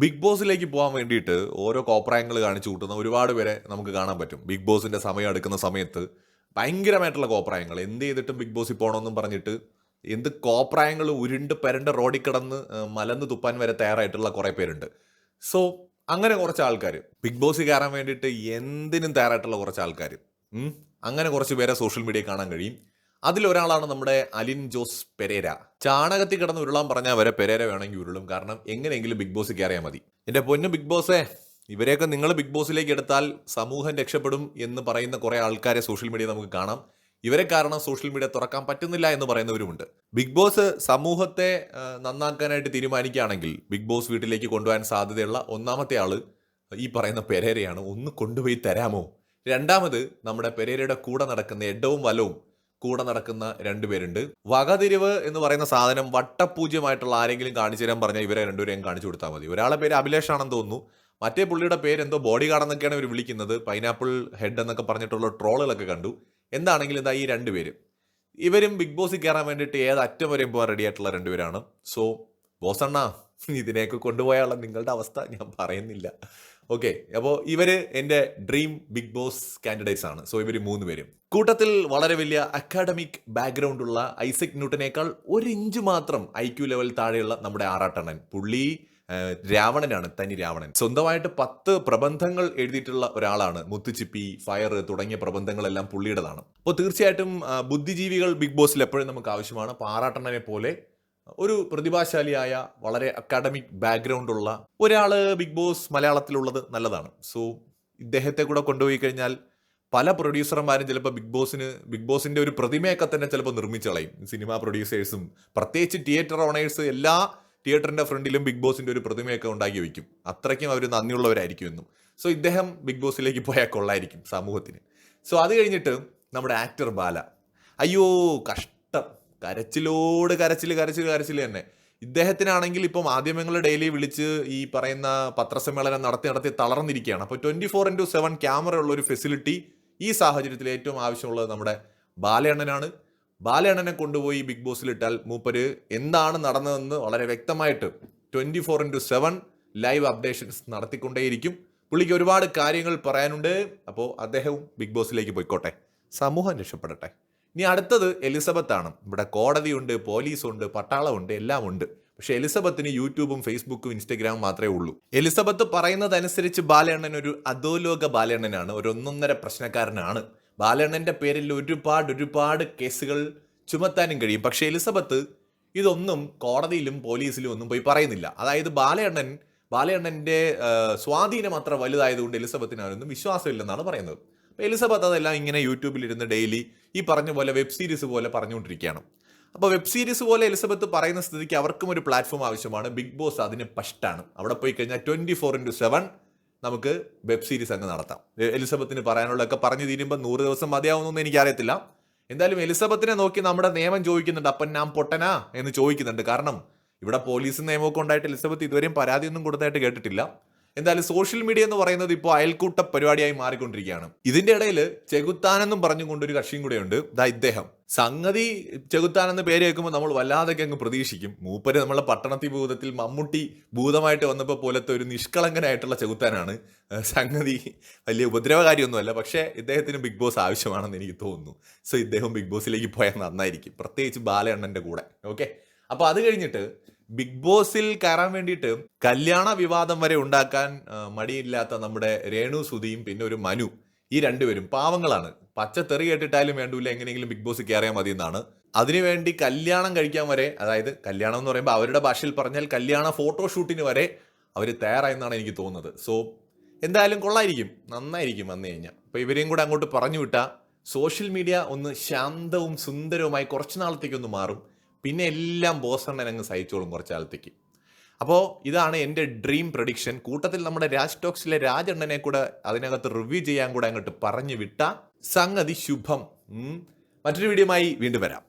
Big ബോസിലേക്ക് പോകാൻ വേണ്ടിയിട്ട് ഓരോ കോപ്രായങ്ങൾ കാണിച്ചു കൂട്ടുന്ന ഒരുപാട് പേരെ നമുക്ക് കാണാൻ പറ്റും. ബിഗ് ബോസിന്റെ സമയം എടുക്കുന്ന സമയത്ത് ഭയങ്കരമായിട്ടുള്ള കോപ്രായങ്ങൾ എന്ത് ചെയ്തിട്ടും ബിഗ് ബോസിൽ പോകണമെന്നും പറഞ്ഞിട്ട് എന്ത് കോപ്രായങ്ങൾ ഉരുണ്ട് പെരണ്ട റോഡിൽ കിടന്ന് മലന്ന് തുപ്പാൻ വരെ തയ്യാറായിട്ടുള്ള കുറേ പേരുണ്ട്. സോ അങ്ങനെ കുറച്ച് ആൾക്കാർ ബിഗ് ബോസിൽ കയറാൻ വേണ്ടിയിട്ട് എന്തിനും തയ്യാറായിട്ടുള്ള കുറച്ച് ആൾക്കാർ അങ്ങനെ കുറച്ച് പേരെ സോഷ്യൽ മീഡിയയിൽ കാണാൻ കഴിയും. അതിലൊരാളാണ് നമ്മുടെ അലിൻ ജോസ് പെരേര. ചാണകത്തിൽ കിടന്ന് ഉരുളാൻ പറഞ്ഞാൽ വരെ പെരേര വേണമെങ്കിൽ ഉരുളും. കാരണം എങ്ങനെയെങ്കിലും ബിഗ് ബോസ് കയറിയാൽ മതി. എന്റെ പൊന്നു ബിഗ് ബോസേ ഇവരെയൊക്കെ നിങ്ങൾ ബിഗ് ബോസിലേക്ക് എടുത്താൽ സമൂഹം രക്ഷപ്പെടും എന്ന് പറയുന്ന കുറെ ആൾക്കാരെ സോഷ്യൽ മീഡിയ നമുക്ക് കാണാം. ഇവരെ കാരണം സോഷ്യൽ മീഡിയ തുറക്കാൻ പറ്റുന്നില്ല എന്ന് പറയുന്നവരുമുണ്ട്. ബിഗ് ബോസ് സമൂഹത്തെ നന്നാക്കാനായിട്ട് തീരുമാനിക്കുകയാണെങ്കിൽ ബിഗ് ബോസ് വീട്ടിലേക്ക് കൊണ്ടുപോകാൻ സാധ്യതയുള്ള ഒന്നാമത്തെ ആൾ ഈ പറയുന്ന പെരേരയാണ്. ഒന്ന് കൊണ്ടുപോയി തരാമോ? രണ്ടാമത് നമ്മുടെ പെരേരയുടെ കൂടെ നടക്കുന്ന എഡവും വലവും കൂടെ നടക്കുന്ന രണ്ടുപേരുണ്ട് വകതിരിവ് എന്ന് പറയുന്ന സാധനം വട്ടപൂജ്യമായിട്ടുള്ള ആരെങ്കിലും കാണിച്ചു തരാൻ പറഞ്ഞാൽ ഇവരെ രണ്ടുപേരെയും കാണിച്ചു കൊടുത്താൽ മതി. ഒരാളെ പേര് അഭിലേഷ് ആണെന്ന് തോന്നുന്നു. മറ്റേ പുള്ളിയുടെ പേര് എന്തോ ബോഡി ഗാർഡ് എന്നൊക്കെയാണ് ഇവർ വിളിക്കുന്നത്. പൈനാപ്പിൾ ഹെഡ് എന്നൊക്കെ പറഞ്ഞിട്ടുള്ള ട്രോളുകളൊക്കെ കണ്ടു. എന്താണെങ്കിലും ഇതാ ഈ രണ്ടുപേര് ഇവരും ബിഗ് ബോസിൽ കയറാൻ വേണ്ടിയിട്ട് ഏത് അറ്റം വരെയും പോകാൻ റെഡി ആയിട്ടുള്ള രണ്ടുപേരാണ് സോ ബോസണ്ണ ഇതിനെയൊക്കെ കൊണ്ടുപോയാലുള്ള നിങ്ങളുടെ അവസ്ഥ ഞാൻ പറയുന്നില്ല. ഓക്കെ അപ്പോൾ ഇവർ എന്റെ ഡ്രീം ബിഗ് ബോസ് കാൻഡിഡേറ്റ്സ് ആണ്. സോ ഇവർ മൂന്ന് പേരും. കൂട്ടത്തിൽ വളരെ വലിയ അക്കാഡമിക് ബാക്ക്ഗ്രൗണ്ട് ഉള്ള ഐസക് ന്യൂട്ടനേക്കാൾ ഒരു ഇഞ്ച് മാത്രം ഐ ക്യു ലെവൽ താഴെയുള്ള നമ്മുടെ ആറാട്ടണ്ണൻ പുള്ളി രാവണനാണ് തനി രാവണൻ. സ്വന്തമായിട്ട് പത്ത് പ്രബന്ധങ്ങൾ എഴുതിയിട്ടുള്ള ഒരാളാണ്. മുത്തുച്ചിപ്പി ഫയർ തുടങ്ങിയ പ്രബന്ധങ്ങളെല്ലാം പുള്ളിയുടേതാണ്. അപ്പോൾ തീർച്ചയായിട്ടും ബുദ്ധിജീവികൾ ബിഗ് ബോസിൽ എപ്പോഴും നമുക്ക് ആവശ്യമാണ്. പാറാട്ടണ്ണനെ പോലെ ഒരു പ്രതിഭാശാലിയായ വളരെ അക്കാഡമിക് ബാക്ക്ഗ്രൗണ്ട് ഉള്ള ഒരാൾ ബിഗ് ബോസ് മലയാളത്തിലുള്ളത് നല്ലതാണ്. സോ ഇദ്ദേഹത്തെ കൂടെ കൊണ്ടുപോയി കഴിഞ്ഞാൽ പല പ്രൊഡ്യൂസർമാരും ചിലപ്പോൾ ബിഗ് ബോസിന് ബിഗ് ബോസിന്റെ ഒരു പ്രതിമയൊക്കെ തന്നെ ചിലപ്പോൾ നിർമ്മിച്ചു കളയും. സിനിമാ പ്രൊഡ്യൂസേഴ്സും പ്രത്യേകിച്ച് തിയേറ്റർ ഓണേഴ്സ് എല്ലാ തിയേറ്ററിന്റെ ഫ്രണ്ടിലും ബിഗ് ബോസിന്റെ ഒരു പ്രതിമയൊക്കെ ഉണ്ടാക്കി വയ്ക്കും. അത്രയ്ക്കും അവർ നന്ദിയുള്ളവരായിരിക്കും എന്നും സോ ഇദ്ദേഹം ബിഗ് ബോസിലേക്ക് പോയാൽ കൊള്ളായിരിക്കും സമൂഹത്തിന്. സോ അത് കഴിഞ്ഞിട്ട് നമ്മുടെ ആക്ടർ ബാല. അയ്യോ കഷ്ടം. കരച്ചിലോട് കരച്ചിൽ കരച്ചിൽ കരച്ചിൽ തന്നെ. ഇദ്ദേഹത്തിനാണെങ്കിൽ ഇപ്പോൾ മാധ്യമങ്ങൾ ഡെയിലി വിളിച്ച് ഈ പറയുന്ന പത്രസമ്മേളനം നടത്തി നടത്തി തളർന്നിരിക്കുകയാണ്. അപ്പോൾ twenty four into seven camera ഉള്ള ഒരു ഫെസിലിറ്റി ഈ സാഹചര്യത്തിൽ ഏറ്റവും ആവശ്യമുള്ളത് നമ്മുടെ ബാലയണ്ണനാണ്. ബാലയണ്ണനെ കൊണ്ടുപോയി ബിഗ് ബോസിൽ ഇട്ടാൽ മൂപ്പര് എന്താണ് നടന്നതെന്ന് വളരെ വ്യക്തമായിട്ട് twenty four into seven live updations നടത്തിക്കൊണ്ടേയിരിക്കും. പുള്ളിക്ക് ഒരുപാട് കാര്യങ്ങൾ പറയാനുണ്ട്. അപ്പോൾ അദ്ദേഹവും ബിഗ് ബോസിലേക്ക് പോയിക്കോട്ടെ. സമൂഹം രക്ഷപ്പെടട്ടെ. ഇനി അടുത്തത് എലിസബത്ത് ആണ് ഇവിടെ കോടതിയുണ്ട് പോലീസുണ്ട് പട്ടാളമുണ്ട് എല്ലാം ഉണ്ട് പക്ഷെ എലിസബത്തിന് യൂട്യൂബും ഫേസ്ബുക്കും ഇൻസ്റ്റഗ്രാമും മാത്രമേ ഉള്ളൂ. എലിസബത്ത് പറയുന്നതനുസരിച്ച് ബാലയണ്ണൻ ഒരു അധോലോക ബാലയണ്ണനാണ് ഒരു ഒന്നൊന്നര പ്രശ്നക്കാരനാണ്. ബാലയണ്ണന്റെ പേരിൽ ഒരുപാട് ഒരുപാട് കേസുകൾ ചുമത്താനും കഴിയും. പക്ഷെ എലിസബത്ത് ഇതൊന്നും കോടതിയിലും പോലീസിലും ഒന്നും പോയി പറയുന്നില്ല. അതായത് ബാലയണ്ണൻ ബാലയണ്ണന്റെ സ്വാധീനം അത്ര വലുതായതുകൊണ്ട് എലിസബത്തിന് വിശ്വാസമില്ലെന്നാണ് പറയുന്നത്. എലിസബത്ത് അതെല്ലാം ഇങ്ങനെ യൂട്യൂബിൽ ഇരുന്ന് ഡെയിലി ഈ പറഞ്ഞ പോലെ വെബ് സീരീസ് പോലെ പറഞ്ഞുകൊണ്ടിരിക്കുകയാണ്. അപ്പോൾ വെബ് സീരീസ് പോലെ എലിസബത്ത് പറയുന്ന സ്ഥിതിക്ക് അവർക്കും ഒരു പ്ലാറ്റ്ഫോം ആവശ്യമാണ്. ബിഗ് ബോസ് അതിന് പഷ്ടാണ്. അവിടെ പോയി കഴിഞ്ഞാൽ ട്വന്റി ഫോർ ഇന്റു സെവൻ നമുക്ക് വെബ് സീരീസ് അങ്ങ് നടത്താം. എലിസബത്തിന് പറയാനുള്ളതൊക്കെ പറഞ്ഞു തീരുമ്പോൾ നൂറ് ദിവസം മതിയാവുന്നൊന്നും എനിക്കറിയത്തില്ല. എന്തായാലും എലിസബത്തിനെ നോക്കി നമ്മുടെ നിയമം ചോദിക്കുന്നുണ്ട് അപ്പൻ ഞാൻ പൊട്ടനാ? എന്ന് ചോദിക്കുന്നുണ്ട്. കാരണം ഇവിടെ പോലീസ് നിയമമൊക്കെ ഉണ്ടായിട്ട് എലിസബത്ത് ഇതുവരെയും പരാതിയൊന്നും കൊടുത്തായിട്ട് കേട്ടിട്ടില്ല. എന്തായാലും സോഷ്യൽ മീഡിയ എന്ന് പറയുന്നത് ഇപ്പോൾ അയൽക്കൂട്ട പരിപാടിയായി മാറിക്കൊണ്ടിരിക്കുകയാണ്. ഇതിന്റെ ഇടയിൽ ചെകുത്താനെന്നും പറഞ്ഞുകൊണ്ട് ഒരു കക്ഷിയും ഉണ്ട് ദാ ഇദ്ദേഹം. സംഗതി ചെകുത്താൻ എന്ന പേര് കേൾക്കുമ്പോൾ നമ്മൾ വല്ലാതൊക്കെ അങ്ങ് പ്രതീക്ഷിക്കും. മൂപ്പര് നമ്മളെ പട്ടണത്തി ഭൂതത്തിൽ മമ്മൂട്ടി ഭൂതമായിട്ട് വന്നപ്പോൾ പോലത്തെ ഒരു നിഷ്കളങ്കനായിട്ടുള്ള ചെകുത്താനാണ്. സംഗതി വലിയ ഉപദ്രവകാരിയൊന്നുമല്ല. പക്ഷേ ഇദ്ദേഹത്തിന് ബിഗ് ബോസ് ആവശ്യമാണെന്ന് എനിക്ക് തോന്നുന്നു. സോ ഇദ്ദേഹം ബിഗ് ബോസിലേക്ക് പോയാൽ നന്നായിരിക്കും. പ്രത്യേകിച്ച് ബാലയണ്ണന്റെ കൂടെ. ഓക്കെ? അപ്പൊ അത് കഴിഞ്ഞിട്ട് ബിഗ് ബോസിൽ കയറാൻ വേണ്ടിയിട്ട് കല്യാണ വിവാദം വരെ ഉണ്ടാക്കാൻ മടിയില്ലാത്ത നമ്മുടെ രേണു സുധിയും പിന്നെ ഒരു മനു ഈ രണ്ടുപേരും പാവങ്ങളാണ്. പച്ച തെറി കേട്ടിട്ടാലും വേണ്ടൂല എങ്ങനെയെങ്കിലും ബിഗ് ബോസ് കയറിയാൽ മതി എന്നാണ് അതിനുവേണ്ടി കല്യാണം കഴിക്കാൻ വരെ അതായത് കല്യാണം എന്ന് പറയുമ്പോൾ അവരുടെ ഭാഷയിൽ പറഞ്ഞാൽ കല്യാണ ഫോട്ടോഷൂട്ടിന് വരെ അവർ തയ്യാറായെന്നാണ് എനിക്ക് തോന്നുന്നത്. സോ എന്തായാലും കൊള്ളായിരിക്കും. നന്നായിരിക്കും വന്നു കഴിഞ്ഞാൽ അപ്പോൾ ഇവരെയും കൂടെ അങ്ങോട്ട് പറഞ്ഞു വിട്ടാൽ സോഷ്യൽ മീഡിയ ഒന്ന് ശാന്തവും സുന്ദരവുമായി കുറച്ച് നാളത്തേക്കൊന്ന് മാറും. പിന്നെ എല്ലാം ബോസണ്ണൻ അങ്ങ് സഹിച്ചോളും കുറച്ചാലത്തേക്ക് അപ്പോൾ ഇതാണ് എന്റെ ഡ്രീം പ്രഡിക്ഷൻ കൂട്ടത്തിൽ നമ്മുടെ രാജ് ടോക്സിലെ രാജണ്ണനെ കൂടെ അതിനകത്ത് റിവ്യൂ ചെയ്യാൻ കൂടെ അങ്ങോട്ട് പറഞ്ഞു വിട്ട സംഗതി ശുഭം. മറ്റൊരു വീഡിയോമായി വീണ്ടും വരാം.